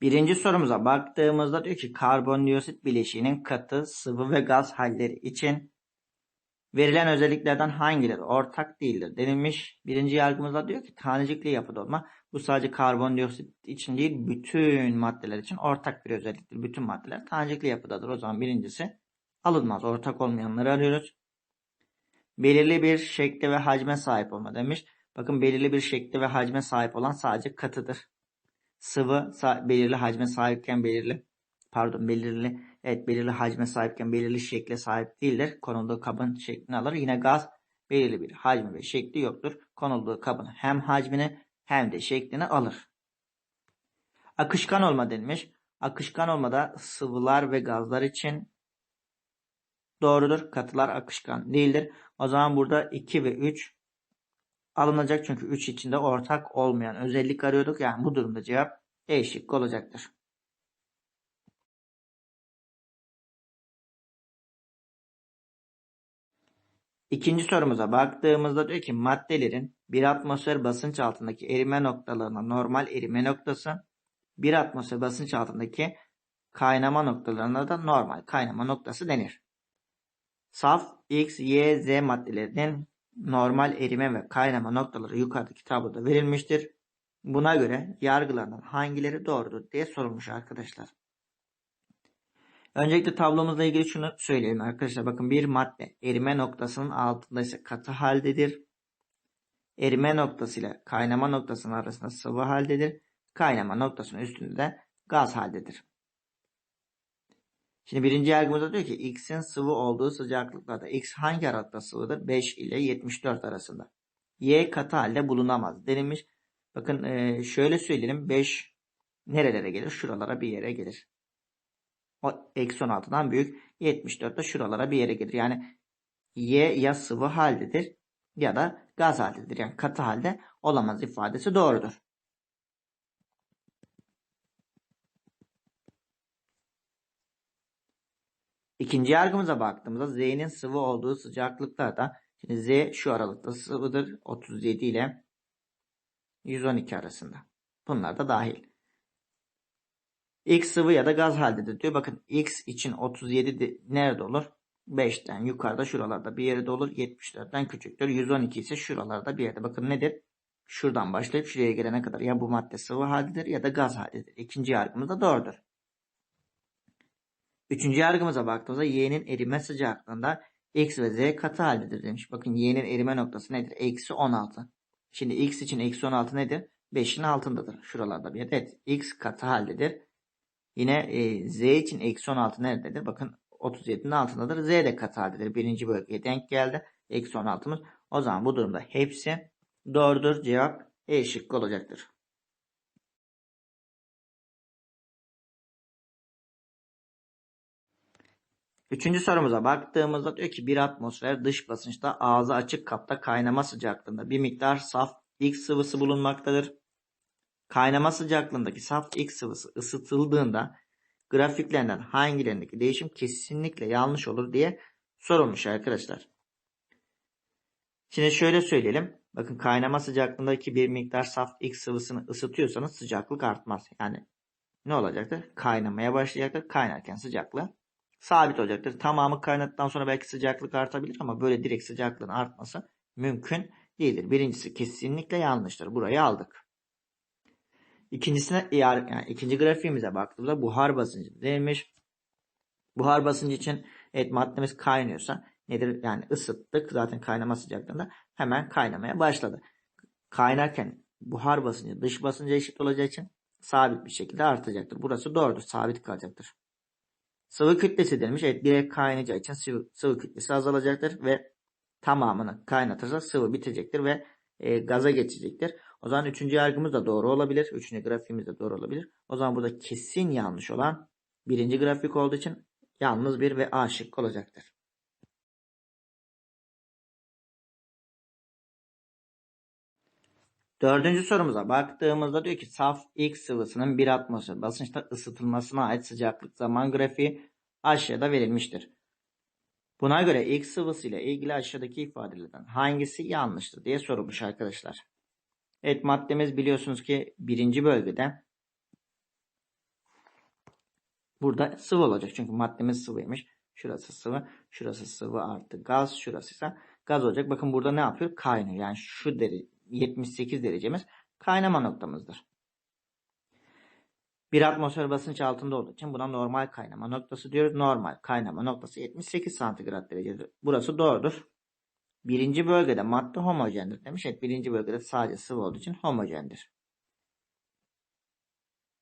Birinci sorumuza baktığımızda diyor ki karbondioksit bileşiğinin katı, sıvı ve gaz halleri için verilen özelliklerden hangileri ortak değildir denilmiş. Birinci yargımızda diyor ki tanecikli yapıda olma. Bu sadece karbondioksit için değil bütün maddeler için ortak bir özelliktir. Bütün maddeler tanecikli yapıdadır. O zaman birincisi alınmaz. Ortak olmayanları arıyoruz. Belirli bir şekle ve hacme sahip olma demiş. Bakın belirli bir şekle ve hacme sahip olan sadece katıdır. Sıvı belirli hacme sahipken belirli pardon belirli evet belirli hacme sahipken belirli şekle sahip değildir. Konulduğu kabın şeklini alır. Yine gaz belirli bir hacmi ve şekli yoktur. Konulduğu kabın hem hacmini hem de şeklini alır. Akışkan olma denilmiş. Akışkan olmada sıvılar ve gazlar için doğrudur. Katılar akışkan değildir. O zaman burada 2 ve 3 alınacak çünkü 3 içinde ortak olmayan özellik arıyorduk. Yani bu durumda cevap E şıkkı olacaktır. İkinci sorumuza baktığımızda diyor ki maddelerin bir atmosfer basınç altındaki erime noktalarına normal erime noktası, bir atmosfer basınç altındaki kaynama noktalarına da normal kaynama noktası denir. Saf X, Y, Z maddelerinin normal erime ve kaynama noktaları yukarıdaki tabloda verilmiştir. Buna göre yargılardan hangileri doğrudur diye sorulmuş arkadaşlar. Öncelikle tablomuzla ilgili şunu söyleyelim arkadaşlar. Bakın bir madde erime noktasının altında ise katı haldedir. Erime noktası ile kaynama noktasının arasında sıvı haldedir. Kaynama noktasının üstünde de gaz haldedir. Şimdi birinci yargımızda diyor ki X'in sıvı olduğu sıcaklıklarda X hangi aralıkta sıvıdır? 5 ile 74 arasında. Y katı halde bulunamaz denilmiş. Bakın e, şöyle söyleyelim 5 nerelere gelir? Şuralara bir yere gelir. O eksi 16'dan büyük 74 de şuralara bir yere gelir. Yani Y ya sıvı haldedir ya da gaz haldedir. Yani katı halde olamaz ifadesi doğrudur. İkinci yargımıza baktığımızda Z'nin sıvı olduğu sıcaklıklarda şimdi Z şu aralıkta sıvıdır 37 ile 112 arasında. Bunlar da dahil. X sıvı ya da gaz haldedir diyor. Bakın X için 37 de, nerede olur? 5'ten yukarıda şuralarda bir yerde olur. 74'ten küçüktür. 112 ise şuralarda bir yerde. Bakın nedir? Şuradan başlayıp şuraya gelene kadar ya bu madde sıvı haldedir ya da gaz haldedir. İkinci yargımız da doğrudur. Üçüncü yargımıza baktığımızda y'nin erime sıcaklığında x ve z katı haldedir demiş. Bakın y'nin erime noktası nedir? Eksi 16. Şimdi x için eksi 16 nedir? 5'in altındadır. Şuralarda bir yerde. Evet. x katı haldedir. Yine e, z için eksi 16 nerededir? Bakın 37'nin altındadır. Z de katı haldedir. Birinci bölgeye denk geldi. Eksi 16'mız. O zaman bu durumda hepsi doğrudur. Cevap E şıkkı olacaktır. Üçüncü sorumuza baktığımızda diyor ki bir atmosfer dış basınçta ağzı açık kapta kaynama sıcaklığında bir miktar saf X sıvısı bulunmaktadır. Kaynama sıcaklığındaki saf X sıvısı ısıtıldığında grafiklerinden hangilerindeki değişim kesinlikle yanlış olur diye sorulmuş arkadaşlar. Şimdi şöyle söyleyelim. Bakın kaynama sıcaklığındaki bir miktar saf X sıvısını ısıtıyorsanız sıcaklık artmaz. Yani ne olacaktır? Kaynamaya başlayacaktır. Kaynarken sıcaklığı sabit olacaktır. Tamamı kaynadıktan sonra belki sıcaklık artabilir ama böyle direkt sıcaklığın artması mümkün değildir. Birincisi kesinlikle yanlıştır. Burayı aldık. İkincisine yani ikinci grafiğimize baktığımızda buhar basıncı denilmiş. Buhar basıncı için evet maddemiz kaynıyorsa nedir? Yani ısıttık zaten kaynama sıcaklığında hemen kaynamaya başladı. Kaynarken buhar basıncı dış basınca eşit olacağı için sabit bir şekilde artacaktır. Burası doğrudur. Sabit kalacaktır. Sıvı kütlesi denilmiş. Evet direkt kaynayacağı için sıvı, sıvı kütlesi azalacaktır ve tamamını kaynatırsa sıvı bitecektir ve e, gaza geçecektir. O zaman üçüncü yargımız da doğru olabilir. Üçüncü grafiğimiz de doğru olabilir. O zaman burada kesin yanlış olan birinci grafik olduğu için yalnız bir ve A şıkkı olacaktır. Dördüncü sorumuza baktığımızda diyor ki saf X sıvısının bir atmosfer basınçta ısıtılmasına ait sıcaklık zaman grafiği aşağıda verilmiştir. Buna göre X sıvısı ile ilgili aşağıdaki ifadelerden hangisi yanlıştır diye sorulmuş arkadaşlar. Evet maddemiz biliyorsunuz ki birinci bölgede Burada sıvı olacak. Çünkü maddemiz sıvıymış. Şurası sıvı. Şurası sıvı artı gaz. Şurası ise gaz olacak. Bakın burada ne yapıyor? Kaynıyor. Yani şu derece 78 derecemiz kaynama noktamızdır. Bir atmosfer basınç altında olduğu için buna normal kaynama noktası diyoruz. Normal kaynama noktası 78 santigrat derecedir. Burası doğrudur. Birinci bölgede madde homojendir demiş. Evet birinci bölgede sadece sıvı olduğu için homojendir.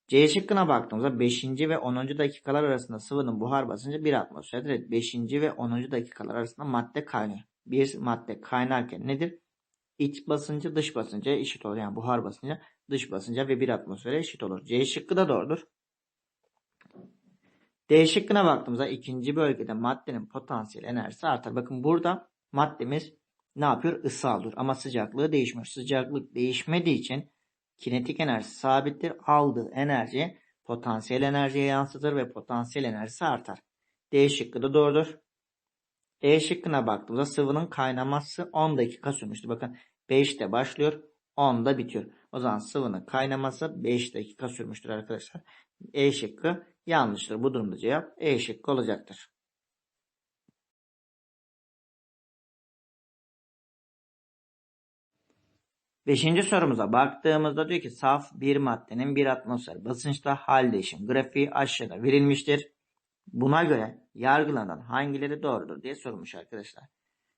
C şıkkına baktığımızda 5. ve 10. dakikalar arasında sıvının buhar basıncı 1 atmosferdir. Evet 5. ve 10. dakikalar arasında madde kaynıyor. Bir madde kaynarken nedir? İç basıncı dış basınca eşit olur. Yani buhar basıncı dış basınca ve 1 atmosfere eşit olur. C şıkkı da doğrudur. D şıkkına baktığımızda ikinci bölgede maddenin potansiyel enerjisi artar. Bakın burada maddemiz ne yapıyor? Isı alıyor ama sıcaklığı değişmiyor. Sıcaklık değişmediği için kinetik enerjisi sabittir. Aldığı enerji potansiyel enerjiye yansıtır ve potansiyel enerjisi artar. D şıkkı da doğrudur. E şıkkına baktığımızda sıvının kaynaması 10 dakika sürmüştür. Bakın 5'te başlıyor 10'da bitiyor. O zaman sıvının kaynaması 5 dakika sürmüştür arkadaşlar. E şıkkı yanlıştır. Bu durumda cevap E şıkkı olacaktır. Beşinci sorumuza baktığımızda diyor ki saf bir maddenin bir atmosfer basınçta hal değişim grafiği aşağıda verilmiştir. Buna göre yargılanan hangileri doğrudur diye sorulmuş arkadaşlar.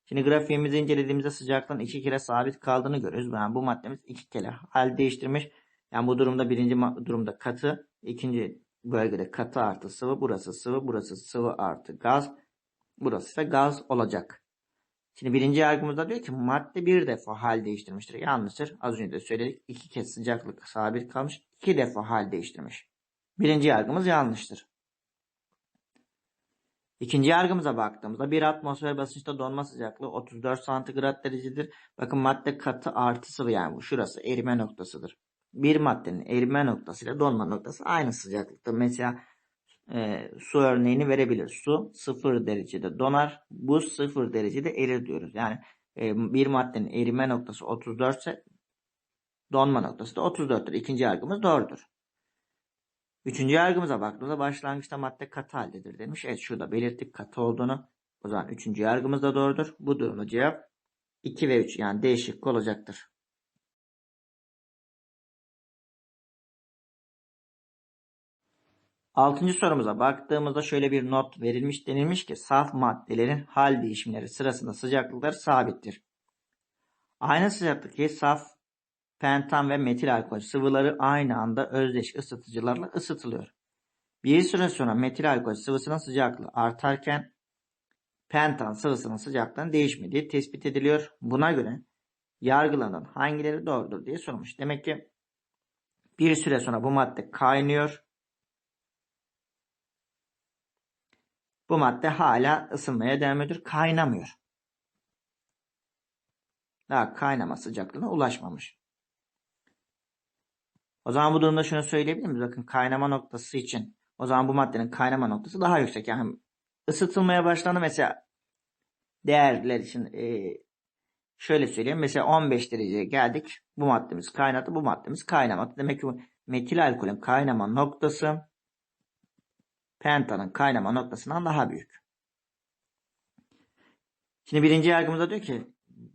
Şimdi grafiğimizi incelediğimizde sıcaklığın iki kere sabit kaldığını görüyoruz. Yani bu maddemiz iki kere hal değiştirmiş. Yani bu durumda birinci durumda katı, ikinci bölgede katı artı sıvı, burası sıvı, burası sıvı artı gaz, burası ise gaz olacak. Şimdi birinci yargımızda diyor ki madde bir defa hal değiştirmiştir. Yanlıştır. Az önce de söyledik. İki kez sıcaklık sabit kalmış. iki defa hal değiştirmiş. Birinci yargımız yanlıştır. İkinci yargımıza baktığımızda bir atmosfer basınçta donma sıcaklığı 34 santigrat derecedir. Bakın madde katı artı sıvı yani bu şurası erime noktasıdır. Bir maddenin erime noktası ile donma noktası aynı sıcaklıkta. Mesela e, su örneğini verebilir. Su 0 derecede donar. Buz 0 derecede erir diyoruz. Yani e, bir maddenin erime noktası 34 ise donma noktası da 34'tür. İkinci yargımız doğrudur. Üçüncü yargımıza baktığımızda başlangıçta madde katı haldedir demiş. Evet şurada belirttik katı olduğunu. O zaman üçüncü yargımız da doğrudur. Bu durumda cevap 2 ve 3 yani D şıkkı olacaktır. Altıncı sorumuza baktığımızda şöyle bir not verilmiş denilmiş ki saf maddelerin hal değişimleri sırasında sıcaklıkları sabittir. Aynı sıcaklıktaki saf pentan ve metil alkol sıvıları aynı anda özdeş ısıtıcılarla ısıtılıyor. Bir süre sonra metil alkol sıvısının sıcaklığı artarken pentan sıvısının sıcaklığının değişmediği tespit ediliyor. Buna göre yargılanan hangileri doğrudur diye sormuş. Demek ki bir süre sonra bu madde kaynıyor. Bu madde hala ısınmaya devam ediyor. Kaynamıyor. Daha kaynama sıcaklığına ulaşmamış. O zaman bu durumda şunu söyleyebilir miyiz? Bakın kaynama noktası için o zaman bu maddenin kaynama noktası daha yüksek. Yani ısıtılmaya başlandı mesela değerler için e, şöyle söyleyeyim. Mesela 15 dereceye geldik. Bu maddemiz kaynadı. Bu maddemiz kaynamadı. Demek ki bu metil alkolün kaynama noktası pentanın kaynama noktasından daha büyük. Şimdi birinci yargımızda diyor ki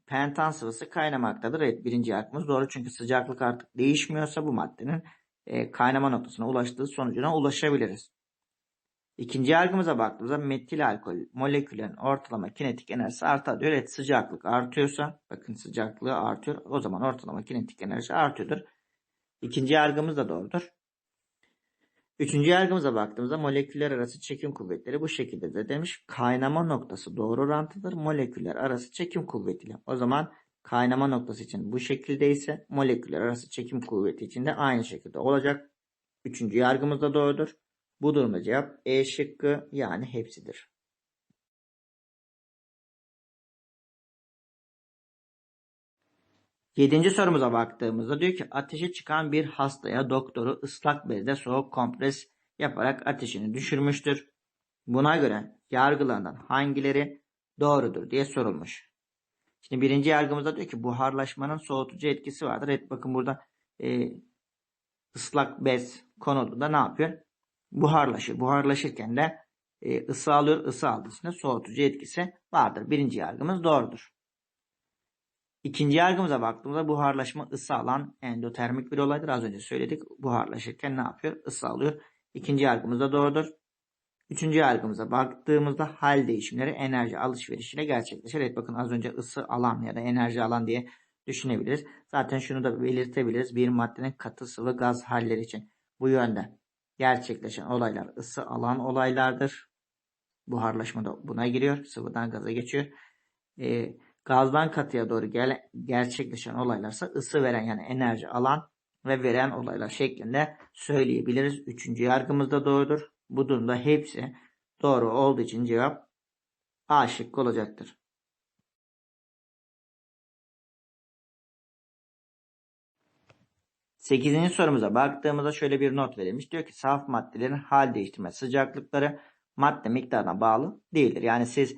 pentan sıvısı kaynamaktadır. Evet birinci yargımız doğru çünkü sıcaklık artık değişmiyorsa bu maddenin e, kaynama noktasına ulaştığı sonucuna ulaşabiliriz. İkinci yargımıza baktığımızda metil alkol moleküllerin ortalama kinetik enerjisi artar diyor. Evet sıcaklık artıyorsa bakın sıcaklığı artıyor. O zaman ortalama kinetik enerji artıyordur. İkinci yargımız da doğrudur. Üçüncü yargımıza baktığımızda moleküller arası çekim kuvvetleri bu şekilde de demiş. Kaynama noktası doğru orantıdır. Moleküller arası çekim kuvvetiyle. O zaman kaynama noktası için bu şekilde ise moleküller arası çekim kuvveti için de aynı şekilde olacak. Üçüncü yargımız da doğrudur. Bu durumda cevap E şıkkı yani hepsidir. Yedinci sorumuza baktığımızda diyor ki ateşi çıkan bir hastaya doktoru ıslak bezde soğuk kompres yaparak ateşini düşürmüştür. Buna göre yargılanan hangileri doğrudur diye sorulmuş. Şimdi birinci yargımızda diyor ki buharlaşmanın soğutucu etkisi vardır. Evet bakın burada e, ıslak bez konulduğunda ne yapıyor? buharlaşır. Buharlaşırken de e, ısı alıyor. Isı aldığı için de soğutucu etkisi vardır. Birinci yargımız doğrudur. İkinci yargımıza baktığımızda buharlaşma ısı alan endotermik bir olaydır. Az önce söyledik. Buharlaşırken ne yapıyor? Isı alıyor. İkinci yargımız da doğrudur. Üçüncü yargımıza baktığımızda hal değişimleri enerji alışverişiyle gerçekleşir. Evet bakın az önce ısı alan ya da enerji alan diye düşünebiliriz. Zaten şunu da belirtebiliriz. Bir maddenin katı sıvı gaz halleri için bu yönde gerçekleşen olaylar ısı alan olaylardır. Buharlaşma da buna giriyor. Sıvıdan gaza geçiyor. Ee, gazdan katıya doğru gele, gerçekleşen olaylarsa ısı veren yani enerji alan ve veren olaylar şeklinde söyleyebiliriz. Üçüncü yargımız da doğrudur. Bu durumda hepsi doğru olduğu için cevap A şıkkı olacaktır. Sekizinci sorumuza baktığımızda şöyle bir not verilmiş. Diyor ki saf maddelerin hal değiştirme sıcaklıkları madde miktarına bağlı değildir. Yani siz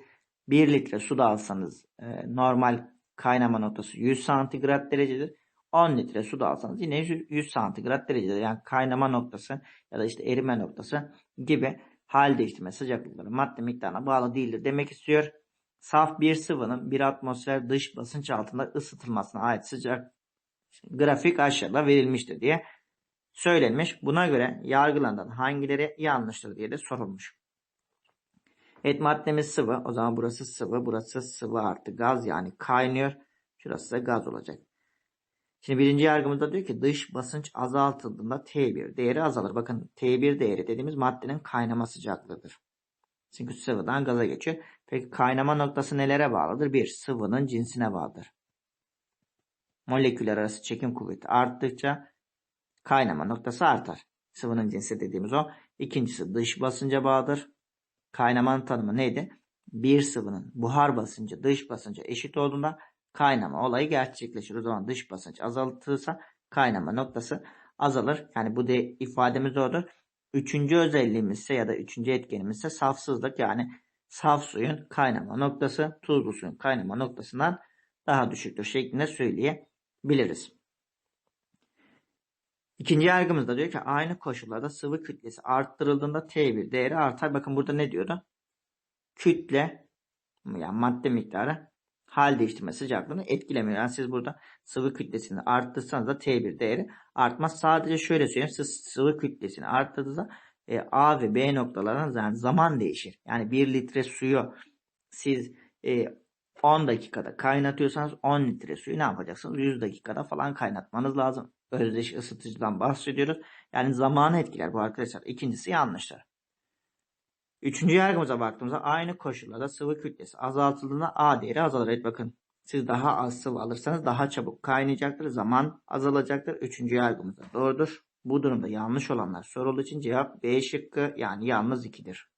1 litre su da alsanız e, normal kaynama noktası 100 santigrat derecedir. 10 litre su da alsanız yine 100, 100 santigrat derecedir. Yani kaynama noktası ya da işte erime noktası gibi hal değiştirme sıcaklıkları madde miktarına bağlı değildir demek istiyor. Saf bir sıvının bir atmosfer dış basınç altında ısıtılmasına ait sıcak grafik aşağıda verilmiştir diye söylenmiş. Buna göre yargılanan hangileri yanlıştır diye de sorulmuş. Evet maddemiz sıvı. O zaman burası sıvı. Burası sıvı artı gaz yani kaynıyor. Şurası da gaz olacak. Şimdi birinci yargımızda diyor ki dış basınç azaltıldığında T1 değeri azalır. Bakın T1 değeri dediğimiz maddenin kaynama sıcaklığıdır. Çünkü sıvıdan gaza geçiyor. Peki kaynama noktası nelere bağlıdır? Bir, sıvının cinsine bağlıdır. Moleküller arası çekim kuvveti arttıkça kaynama noktası artar. Sıvının cinsi dediğimiz o. İkincisi dış basınca bağlıdır. Kaynamanın tanımı neydi? Bir sıvının buhar basıncı dış basınca eşit olduğunda kaynama olayı gerçekleşir. O zaman dış basınç azaltılırsa kaynama noktası azalır. Yani bu de ifademiz odur. Üçüncü özelliğimiz ise ya da üçüncü etkenimiz ise safsızlık yani saf suyun kaynama noktası tuzlu suyun kaynama noktasından daha düşüktür şeklinde söyleyebiliriz. İkinci yargımızda diyor ki aynı koşullarda sıvı kütlesi arttırıldığında T1 değeri artar. Bakın burada ne diyordu? Kütle yani madde miktarı hal değiştirme sıcaklığını etkilemiyor. Yani siz burada sıvı kütlesini arttırsanız da T1 değeri artmaz. Sadece şöyle söyleyeyim. Siz sıvı kütlesini arttırdığınızda e, A ve B noktalarına yani zaman değişir. Yani 1 litre suyu siz e, 10 dakikada kaynatıyorsanız 10 litre suyu ne yapacaksınız? 100 dakikada falan kaynatmanız lazım. Özdeş ısıtıcıdan bahsediyoruz. Yani zamanı etkiler bu arkadaşlar. İkincisi yanlıştır. Üçüncü yargımıza baktığımızda aynı koşullarda sıvı kütlesi azaltıldığında A değeri azalır. Evet bakın siz daha az sıvı alırsanız daha çabuk kaynayacaktır. Zaman azalacaktır. Üçüncü yargımız da doğrudur. Bu durumda yanlış olanlar sorulduğu için cevap B şıkkı yani yalnız 2'dir.